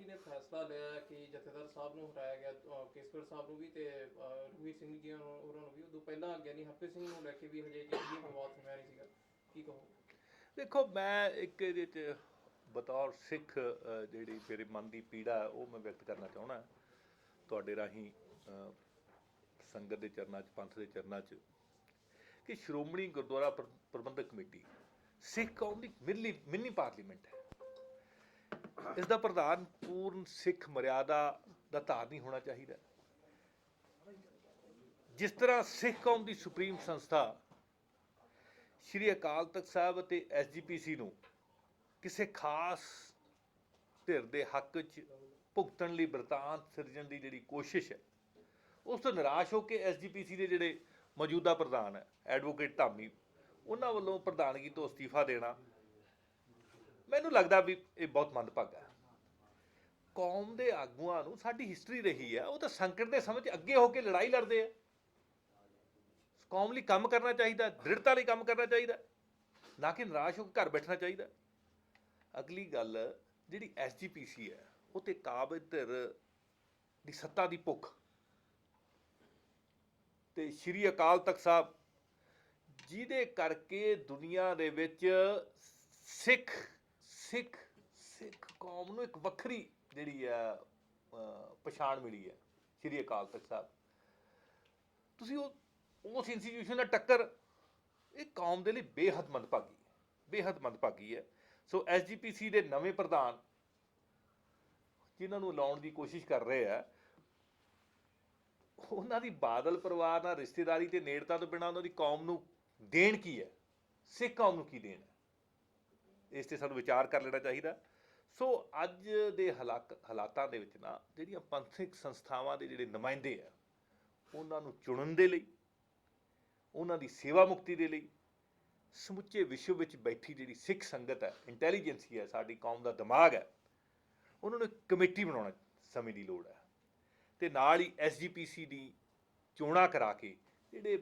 Party ਨੇ ਫੈਸਲਾ ਲਿਆ ਕਿ ਜਥੇਦਾਰ ਸਾਹਿਬ ਨੂੰ ਹਟਾਇਆ ਗਿਆ ਅਹ ਕੇਸਗੜ੍ਹ ਸਾਹਿਬ ਨੂੰ ਵੀ ਤੇ ਅਹ ਰਘਵੀਰ ਸਿੰਘ ਜੀ ਨੂੰ ਉਹਨਾਂ ਨੂੰ ਵੀ। ਉਦੋਂ ਪਹਿਲਾਂ ਗਿਆਨੀ ਹਰਪ੍ਰੀਤ ਸਿੰਘ ਨੂੰ ਲੈ ਕੇ ਵੀ ਹਜੇ ਕੋਈ ਵਿਵਾਦ ਸਮਿਆ ਨਹੀਂ ਸੀਗਾ। ਕੀ ਕਹੋ ਦੇਖੋ ਮੈਂ ਇੱਕ ਇਹਦੇ ਚ ਬਤੌਰ ਸਿੱਖ ਅ, ਜਿਹੜੀ ਮੇਰੇ ਮਨ ਦੀ ਪੀੜਾ ਹੈ, ਉਹ ਮੈਂ ਵਿਅਕਤ ਕਰਨਾ ਚਾਹਣਾ ਤੁਹਾਡੇ ਰਾਹੀਂ ਅ, ਸੰਗਤ ਦੇ ਚਰਨਾਂ 'ਚ ਪੰਥ ਦੇ ਚਰਨਾਂ 'ਚ ਕਿ ਸ਼੍ਰੋਮਣੀ ਗੁਰਦੁਆਰਾ ਪ੍ਰ- ਪ੍ਰਬੰਧਕ ਕਮੇਟੀ ਸਿੱਖ ਕੌਮ ਦੀ ਮਿਲੀ ਮਿੰਨੀ ਪਾਰਲੀਮੈਂਟ ਹੈ। ਇਸ ਦਾ ਪ੍ਰਧਾਨ ਪੂਰਨ ਸਿੱਖ ਮਰਿਆਦਾ ਦਾ ਧਾਰਨੀ ਹੋਣਾ ਚਾਹੀਦਾ। ਜਿਸ ਤਰ੍ਹਾਂ ਸਿੱਖ ਕੌਮ ਦੀ ਸੁਪਰੀਮ ਸੰਸਥਾ ਸ਼੍ਰੀ ਅਕਾਲ ਤਖਤ ਸਾਹਿਬ ਅਤੇ ਐਸਜੀਪੀਸੀ ਨੂੰ ਕਿਸੇ ਖਾਸ ਧਿਰ ਦੇ ਹੱਕ 'ਚ ਭੁਗਤਣ ਲਈ ਬਰਤਾਂਤ ਸਿਰਜਣ ਦੀ ਜਿਹੜੀ ਕੋਸ਼ਿਸ਼ ਹੈ, ਉਸ ਤੋਂ ਨਿਰਾਸ਼ ਹੋ ਕੇ ਐਸਜੀਪੀਸੀ ਦੇ ਜਿਹੜੇ ਮੌਜੂਦਾ ਪ੍ਰਧਾਨ ਹੈ, ਐਡਵੋਕੇਟ ਧਾਮੀ, ਉਹਨਾਂ ਵੱਲੋਂ ਪ੍ਰਧਾਨਗੀ ਤੋਂ ਅਸਤੀਫਾ ਦੇਣਾ ਮੈਨੂੰ ਲੱਗਦਾ ਵੀ ਇਹ ਬਹੁਤ ਮੰਦਭਾਗਾ ਕੌਮ ਦੇ ਆਗੂਆਂ ਨੂੰ ਸਾਡੀ ਹਿਸਟਰੀ ਰਹੀ ਹੈ, ਉਹ ਤਾਂ ਸੰਕਟ ਦੇ ਸਮੇਂ 'ਚ ਅੱਗੇ ਹੋ ਕੇ ਲੜਾਈ ਲੜਦੇ ਆ। ਕੌਮ ਲਈ ਕੰਮ ਕਰਨਾ ਚਾਹੀਦਾ, ਦ੍ਰਿੜਤਾ ਲਈ ਕੰਮ ਕਰਨਾ ਚਾਹੀਦਾ, ਨਾ ਕਿ ਨਿਰਾਸ਼ ਹੋ ਕੇ ਘਰ ਬੈਠਣਾ ਚਾਹੀਦਾ। ਅਗਲੀ ਗੱਲ, ਜਿਹੜੀ ਐਸਜੀਪੀਸੀ ਹੈ, ਉਹ ਤੇ ਕਾਬਜ ਧਿਰ ਦੀ ਸੱਤਾ ਦੀ ਭੁੱਖ। ਤੇ ਸ਼੍ਰੀ ਅਕਾਲ ਤਖਤ ਸਾਹਿਬ, ਜਿਹਦੇ ਕਰਕੇ ਦੁਨੀਆ ਦੇ ਵਿੱਚ ਸਿੱਖ ਸਿੱਖ ਸਿੱਖ ਕੌਮ ਨੂੰ ਇੱਕ ਵੱਖਰੀ ਜਿਹੜੀ ਹੈ ਪਛਾਣ ਮਿਲੀ ਹੈ, ਸ਼੍ਰੀ ਅਕਾਲ ਤਖਤ ਸਾਹਿਬ। ਤੁਸੀਂ ਉਹ, ਉਸ ਇੰਸਟੀਟਿਊਸ਼ਨ ਦਾ ਟੱਕਰ, ਇਹ ਕੌਮ ਦੇ ਲਈ ਬੇਹੱਦ ਮੰਦਭਾਗੀ ਹੈ, ਬੇਹੱਦ ਮੰਦਭਾਗੀ ਹੈ। ਸੋ ਐਸਜੀਪੀਸੀ ਦੇ ਨਵੇਂ ਪ੍ਰਧਾਨ, ਜਿਨ੍ਹਾਂ ਨੂੰ ਲਾਉਣ ਦੀ ਕੋਸ਼ਿਸ਼ ਕਰ ਰਹੇ ਆ, ਉਹਨਾਂ ਦੀ ਬਾਦਲ ਪਰਿਵਾਰ ਨਾਲ ਰਿਸ਼ਤੇਦਾਰੀ ਤੇ ਨੇੜਤਾ ਤੋਂ ਬਿਨਾਂ ਉਹਨਾਂ ਦੀ ਕੌਮ ਨੂੰ ਦੇਣ ਕੀ ਹੈ? ਸਿੱਖ ਕੌਮ ਨੂੰ ਕੀ ਦੇਣ? ਹੈ ਇਸ ਤੇ ਸਾਨੂੰ ਵਿਚਾਰ ਕਰ ਲੈਣਾ ਚਾਹੀਦਾ। ਸੋ ਅੱਜ ਦੇ ਹਾਲਾਤ ਹਾਲਾਤਾਂ ਦੇ ਵਿੱਚ ਨਾ, ਜਿਹੜੀਆਂ ਪੰਥਕ ਸੰਸਥਾਵਾਂ ਦੇ ਜਿਹੜੇ ਨੁਮਾਇੰਦੇ ਆ, ਉਹਨਾਂ ਨੂੰ ਚੁਣਨ ਦੇ ਲਈ, ਉਹਨਾਂ ਦੀ ਸੇਵਾ ਮੁਕਤੀ ਦੇ ਲਈ, ਸਮੁੱਚੇ ਵਿਸ਼ਵ ਵਿੱਚ ਬੈਠੀ ਜਿਹੜੀ ਸਿੱਖ ਸੰਗਤ ਹੈ ਇੰਟੈਲੀਜੈਂਸੀ ਹੈ ਸਾਡੀ ਕੌਮ ਦਾ ਦਿਮਾਗ ਹੈ, ਉਹਨਾਂ ਨੂੰ ਇੱਕ ਕਮੇਟੀ ਬਣਾਉਣਾ ਸਮੇਂ ਦੀ ਲੋੜ ਹੈ। ਤੇ ਨਾਲ ਹੀ ਐਸਜੀਪੀਸੀ ਦੀ ਚੋਣਾਂ ਕਰਾ ਕੇ ਜਿਹੜੇ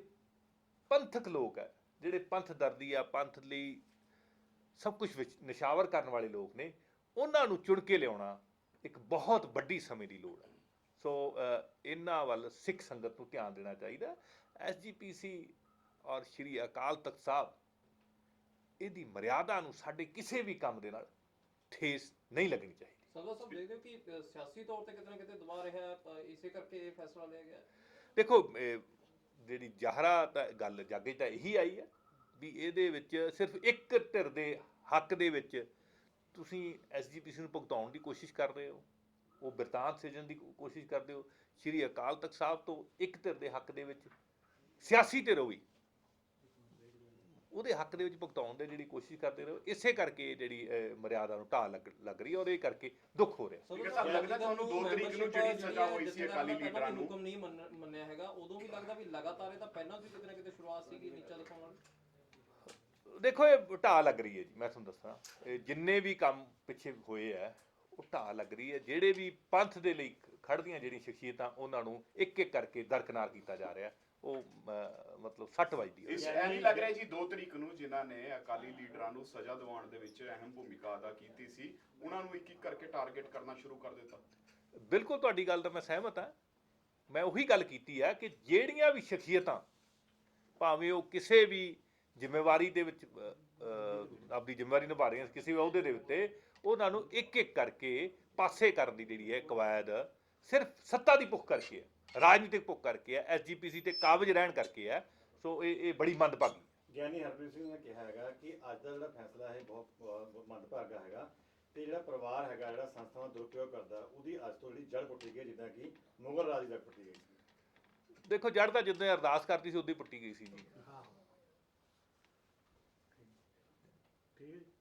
ਪੰਥਕ ਲੋਕ ਹੈ, ਜਿਹੜੇ ਪੰਥ ਦਰਦੀ ਆ, ਪੰਥ ਲਈ ਸਭ ਕੁਝ ਵਿੱਚ ਨਿਸ਼ਾਵਰ ਕਰਨ ਵਾਲੇ ਲੋਕ ਨੇ ਉਹਨਾਂ ਨੂੰ ਚੁਣ ਕੇ ਲਿਆਉਣਾ ਇੱਕ ਬਹੁਤ ਵੱਡੀ ਸਮੇਂ ਦੀ ਲੋੜ ਹੈ। ਸੋ ਇਹਨਾਂ ਵੱਲ ਸਿੱਖ ਸੰਗਤ ਨੂੰ ਧਿਆਨ ਦੇਣਾ ਚਾਹੀਦਾ। ਐਸਜੀਪੀਸੀ ਔਰ ਸ਼੍ਰੀ ਅਕਾਲ ਤਖਤ ਸਾਹਿਬ ਇਹਦੀ ਮਰਿਆਦਾ ਨੂੰ ਸਾਡੇ ਕਿਸੇ ਵੀ ਕੰਮ ਦੇ ਨਾਲ ਠੇਸ ਨਹੀਂ ਲੱਗਣੀ ਚਾਹੀਦੀ। ਸਰਦਾਰ ਸਾਹਿਬ ਦੇਖਦੇ ਹੋ ਕਿ ਅਹ, ਸਿਆਸੀ ਤੌਰ ਤੇ ਕਿਤੇ ਨਾ ਕਿਤੇ ਦਬਾਅ ਰਿਹਾ ਹੈ, ਅਹ, ਇਸੇ ਕਰਕੇ ਇਹ ਫੈਸਲਾ ਲਿਆ ਗਿਆ। ਹੈ। ਦੇਖੋ ਜਿਹੜੀ ਜ਼ਾਹਰਾ ਤਾਂ ਗੱਲ ਜਾਗੇ ਤਾਂ ਇਹੀ ਆਈ ਹੈ ਵੀ ਇਹਦੇ ਵਿੱਚ ਸਿਰਫ ਇੱਕ ਧਿਰ ਦੇ ਹੱਕ ਦੇ ਵਿੱਚ ਤੁਸੀਂ ਐਸਜੀਪੀਸੀ ਨੂੰ ਭੁਗਤਾਉਣ ਦੀ ਕੋਸ਼ਿਸ਼ ਕਰ ਰਹੇ ਹੋ। ਉਹ ਬਿਰਤਾਂਤ ਸਿਰਜਣ ਦੀ ਕੋਸ਼ਿਸ਼ ਕਰਦੇ ਹੋ। ਸ਼੍ਰੀ ਅਕਾਲ ਤਖਤ ਸਾਹਿਬ ਤੋਂ ਇੱਕ ਧਿਰ ਦੇ ਹੱਕ ਦੇ ਵਿੱਚ ਸਿਆਸੀ ਧਿਰ ਹੋਈ ਉਹਦੇ ਹੱਕ ਦੇ ਵਿੱਚ ਭੁਗਤਾਉਣ ਦੀ ਜਿਹੜੀ ਕੋਸ਼ਿਸ਼ ਕਰਦੇ ਰਹੋ। ਇਸੇ ਕਰਕੇ ਜਿਹੜੀ ਮਰਿਆਦਾ ਨੂੰ ਢਾਹ ਲੱਗ ਲੱਗ ਰਹੀ ਹੈ ਔਰ ਇਹ ਕਰਕੇ ਦੁੱਖ ਹੋ ਰਿਹਾ। ਸਰਦਾਰ ਠੀਕ ਹੈ ਸਾਹਿਬ, ਸਾਹਿਬ, ਲੱਗਦਾ ਤੁਹਾਨੂੰ ਦੋ membership ਤਰੀਕ ਨੂੰ ਜਿਹੜੀ ਸਜ਼ਾ ਹੋਈ ਸੀ ਜਥੇਦਾਰਾਂ ਅਕਾਲੀ ਦਾ ਪਹਿਲਾਂ ਲੀਡਰਾਂ ਵੀ ਨੂੰ। ਹੁਕਮ ਨਹੀਂ ਮੰਨ- ਮੰਨਿਆ ਹੈਗਾ ਉਦੋਂ ਵੀ ਲੱਗਦਾ ਵੀ ਲਗਾਤਾਰ ਇਹ ਤਾਂ ਪਹਿਲਾਂ ਵੀ ਕਿਤੇ ਨਾ ਕਿਤੇ ਸ਼ੁਰੂਆਤ ਸੀਗੀ ਨੀਚਾ ਦਿਖਾਉਣ ਵਾਲੀ। ਦੇਖੋ ਇਹ ਢਾਹ ਲੱਗ ਰਹੀ ਹੈ ਜੀ ਮੈਂ ਤੁਹਾਨੂੰ ਦੱਸਾਂ। ਇਹ ਜਿੰਨੇ ਵੀ ਕੰਮ ਪਿੱਛੇ ਹੋਏ ਆ ਉਹ ਢਾਹ ਲੱਗ ਰਹੀ ਹੈ। ਜਿਹੜੇ ਵੀ ਪੰਥ ਦੇ ਲਈ ਖੜਦੀਆਂ ਜਿਹੜੀਆਂ ਸ਼ਖਸੀਅਤਾਂ ਉਹਨਾਂ ਨੂੰ ਇੱਕ ਇੱਕ ਕਰਕੇ ਦਰਕਨਾਰ ਕੀਤਾ ਜਾ ਰਿਹਾ। ਉਹ ਅਹ, ਮਤਲਬ ਸੱਟ ਵੱਜਦੀ ਹੈ। ਇਸ ਐ ਨਹੀਂ ਲੱਗ ਰਿਹਾ ਜੀ 2 ਤਰੀਕ ਨੂੰ ਜਿਨ੍ਹਾਂ ਨੇ ਅਕਾਲੀ ਲੀਡਰਾਂ ਨੂੰ ਸਜ਼ਾ ਦਿਵਾਉਣ ਦੇ ਵਿੱਚ ਅਹਿਮ ਭੂਮਿਕਾ ਅਦਾ ਕੀਤੀ ਸੀ ਉਹਨਾਂ ਨੂੰ ਇੱਕ ਇੱਕ ਕਰਕੇ ਟਾਰਗੇਟ ਕਰਨਾ ਸ਼ੁਰੂ ਕਰ ਦਿੱਤਾ। ਬਿਲਕੁਲ ਤੁਹਾਡੀ ਗੱਲ ਤਾਂ ਮੈਂ ਸਹਿਮਤ ਹਾਂ। ਮੈਂ ਉਹੀ ਗੱਲ ਕੀਤੀ ਹੈ ਕਿ ਜਿਹੜੀਆਂ ਵੀ ਸ਼ਖਸੀਅਤਾਂ ਭਾਵੇਂ ਉਹ ਕਿਸੇ ਵੀ ਜ਼ਿੰਮੇਵਾਰੀ ਦੇ ਵਿੱਚ ਆਪਣੀ ਜ਼ਿੰਮੇਵਾਰੀ ਨਿਭਾ ਰਹੀਆਂ ਕਿਸੇ ਵੀ ਅਹੁਦੇ ਦੇ ਉੱਤੇ ਉਹਨਾਂ ਨੂੰ ਇੱਕ ਇੱਕ ਕਰਕੇ ਪਾਸੇ ਕਰਨ ਦੀ ਜਿਹੜੀ ਹੈ ਕਵਾਇਦ ਸਿਰਫ ਸੱਤਾ ਦੀ ਭੁੱਖ ਕਰਕੇ ਹੈ ਰਾਜਨੀਤਿਕ ਭੁੱਖ ਕਰਕੇ ਹੈ ਐਸਜੀਪੀਸੀ ਤੇ ਕਾਬਜ ਰਹਿਣ ਕਰਕੇ ਹੈ ਸੋ ਇਹ ਇਹ ਬੜੀ ਮੰਦਭਾਗੀ ਹੈ। ਗਿਆਨੀ ਹਰਪ੍ਰੀਤ ਸਿੰਘ ਨੇ ਕਿਹਾ ਹੈਗਾ ਕਿ ਅੱਜ ਦਾ ਜਿਹੜਾ ਫੈਸਲਾ ਹੈ ਬਹੁਤ ਮੰਦਭਾਗਾ ਹੈਗਾ ਤੇ ਜਿਹੜਾ ਪਰਿਵਾਰ ਹੈਗਾ ਜਿਹੜਾ ਸੰਸਥਾਵਾਂ ਦਾ ਦੁਰਉਪਯੋਗ ਕਰਦਾ ਉਹਦੀ ਅੱਜ ਤੋਂ ਜਿਹੜੀ ਜੜ ਪੁੱਟੀ ਗਈ ਜਿੱਦਾਂ ਕਿ ਮੁਗਲ ਰਾਜ ਦੀ ਜੜ ਪੁੱਟੀ ਗਈ ਦੇਖੋ ਜੜ ਤਾਂ ਜਿੱਦਾਂ ਅਰਦਾਸ ਕਰਦੀ ਸੀ ਉਦੋਂ ਹੀ ਪੁੱਟੀ ਗਈ ਸੀ ਜੀ। ਠੀਕ ਹੈ ਜੀ